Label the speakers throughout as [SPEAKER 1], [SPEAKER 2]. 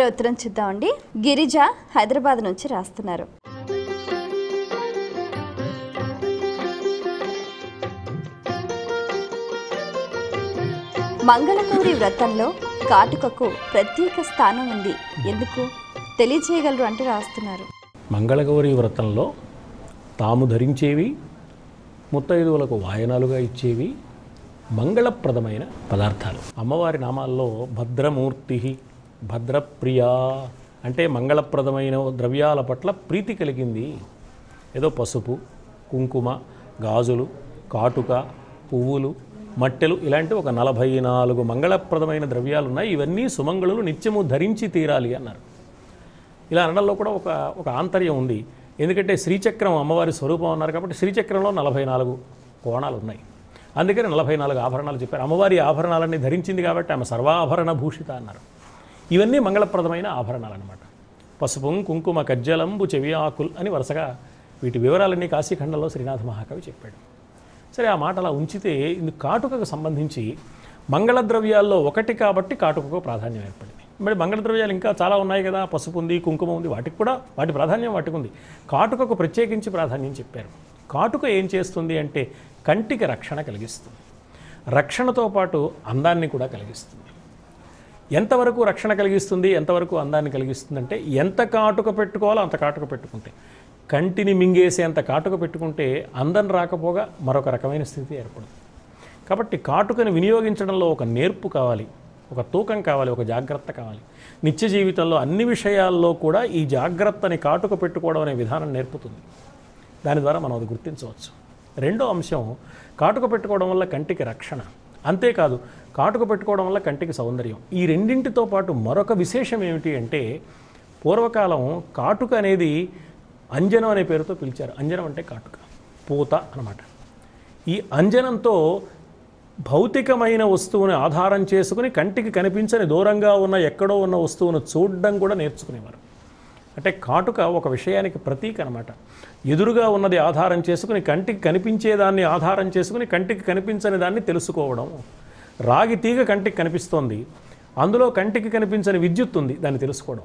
[SPEAKER 1] ఉత్తరం చూద్దామండి గిరిజ హైదరాబాద్ నుంచి రాస్తున్నారు. మంగళగౌరి వ్రతంలో కాటుకకు ప్రత్యేక స్థానం ఉంది. ఎందుకు? తెలియజేయగలరు అంటూ రాస్తున్నారు.
[SPEAKER 2] మంగళగౌరి వ్రతంలో తాము ధరించేవి ముత్తైదువులకు వాయనాలుగా ఇచ్చేవి మంగళప్రదమైన పదార్థాలు. అమ్మవారి నామాల్లో భద్రమూర్తి భద్రప్రియ అంటే మంగళప్రదమైన ద్రవ్యాల పట్ల ప్రీతి కలిగింది. ఏదో పసుపు కుంకుమ గాజులు కాటుక పువ్వులు మట్టెలు ఇలాంటి ఒక నలభై నాలుగు మంగళప్రదమైన ద్రవ్యాలు ఉన్నాయి. ఇవన్నీ సుమంగళులు నిత్యము ధరించి తీరాలి అన్నారు. ఇలా అనడంలో కూడా ఒక ఒక ఆంతర్యం ఉంది. ఎందుకంటే శ్రీచక్రం అమ్మవారి స్వరూపం అన్నారు కాబట్టి శ్రీచక్రంలో నలభై నాలుగు కోణాలు ఉన్నాయి. అందుకని నలభై నాలుగు ఆభరణాలు చెప్పారు. అమ్మవారి ఆభరణాలన్నీ ధరించింది కాబట్టి ఆమె సర్వాభరణ భూషిత అన్నారు. ఇవన్నీ మంగళప్రదమైన ఆభరణాలు అనమాట పసుపు కుంకుమ కజ్జలంబు చెవి ఆకుల్ అని వరుసగా వీటి వివరాలన్నీ కాశీఖండంలో శ్రీనాథ మహాకవి చెప్పాడు. సరే ఆ మాట అలా ఉంచితే ఇందు కాటుకకు సంబంధించి మంగళ ద్రవ్యాల్లో ఒకటి కాబట్టి కాటుకకు ప్రాధాన్యం ఏర్పడింది. మరి మంగళ ద్రవ్యాలు ఇంకా చాలా ఉన్నాయి కదా. పసుపు ఉంది కుంకుమ ఉంది వాటికి కూడా వాటి ప్రాధాన్యం వాటికి ఉంది. కాటుకకు ప్రత్యేకించి ప్రాధాన్యం చెప్పారు. కాటుక ఏం చేస్తుంది అంటే కంటికి రక్షణ కలిగిస్తుంది. రక్షణతో పాటు అందాన్ని కూడా కలిగిస్తుంది. ఎంతవరకు రక్షణ కలిగిస్తుంది ఎంతవరకు అందాన్ని కలిగిస్తుందంటే ఎంత కాటుక పెట్టుకోవాలో అంత కాటుక పెట్టుకుంటే. కంటిని మింగేసేంత కాటుక పెట్టుకుంటే అందం రాకపోగా మరొక రకమైన స్థితి ఏర్పడుతుంది. కాబట్టి కాటుకని వినియోగించడంలో ఒక నేర్పు కావాలి ఒక తూకం కావాలి ఒక జాగ్రత్త కావాలి. నిత్య జీవితంలో అన్ని విషయాల్లో కూడా ఈ జాగ్రత్తని కాటుక పెట్టుకోవడం అనే విధానం నేర్పుతుంది. దాని ద్వారా మనం అది గుర్తించవచ్చు. రెండో అంశం కాటుక పెట్టుకోవడం వల్ల కంటికి రక్షణ. అంతేకాదు కాటుక పెట్టుకోవడం వల్ల కంటికి సౌందర్యం. ఈ రెండింటితో పాటు మరొక విశేషం ఏమిటి అంటే పూర్వకాలం కాటుక అనేది అంజనం అనే పేరుతో పిలిచారు. అంజనం అంటే కాటుక పూత అనమాట ఈ అంజనంతో భౌతికమైన వస్తువుని ఆధారం చేసుకుని కంటికి కనిపించని దూరంగా ఉన్న ఎక్కడో ఉన్న వస్తువును చూడడం కూడా నేర్చుకునేవారు. అంటే కాటుక ఒక విషయానికి ప్రతీక అనమాట ఎదురుగా ఉన్నది ఆధారం చేసుకుని కంటికి కనిపించేదాన్ని ఆధారం చేసుకుని కంటికి కనిపించని దాన్ని తెలుసుకోవడం. రాగి తీగ కంటికి కనిపిస్తోంది. అందులో కంటికి కనిపించని విద్యుత్ ఉంది దాన్ని తెలుసుకోవడం.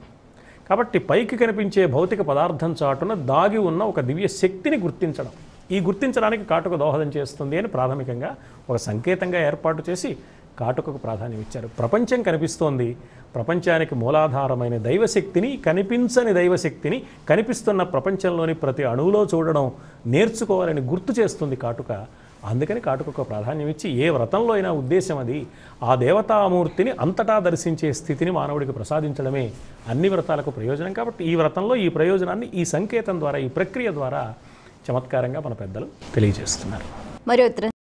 [SPEAKER 2] కాబట్టి పైకి కనిపించే భౌతిక పదార్థం చాటున దాగి ఉన్న ఒక దివ్య శక్తిని గుర్తించడం. ఈ గుర్తించడానికి కాటుక దోహదం చేస్తుంది అని ప్రాథమికంగా ఒక సంకేతంగా ఏర్పాటు చేసి కాటుకకు ప్రాధాన్యం ఇచ్చారు. ప్రపంచం కనిపిస్తోంది. ప్రపంచానికి మూలాధారమైన దైవశక్తిని కనిపించని దైవశక్తిని కనిపిస్తున్న ప్రపంచంలోని ప్రతి అణువులో చూడడం నేర్చుకోవాలని గుర్తు చేస్తుంది కాటుక. అందుకని కాటుకకు ప్రాధాన్యం ఇచ్చి ఏ వ్రతంలో అయినా ఉద్దేశం అది. ఆ దేవతామూర్తిని అంతటా దర్శించే స్థితిని మానవుడికి ప్రసాదించడమే అన్ని వ్రతాలకు ప్రయోజనం. కాబట్టి ఈ వ్రతంలో ఈ ప్రయోజనాన్ని ఈ సంకేతం ద్వారా ఈ ప్రక్రియ ద్వారా చమత్కారంగా మన పెద్దలు తెలియజేస్తున్నారు.
[SPEAKER 1] మరి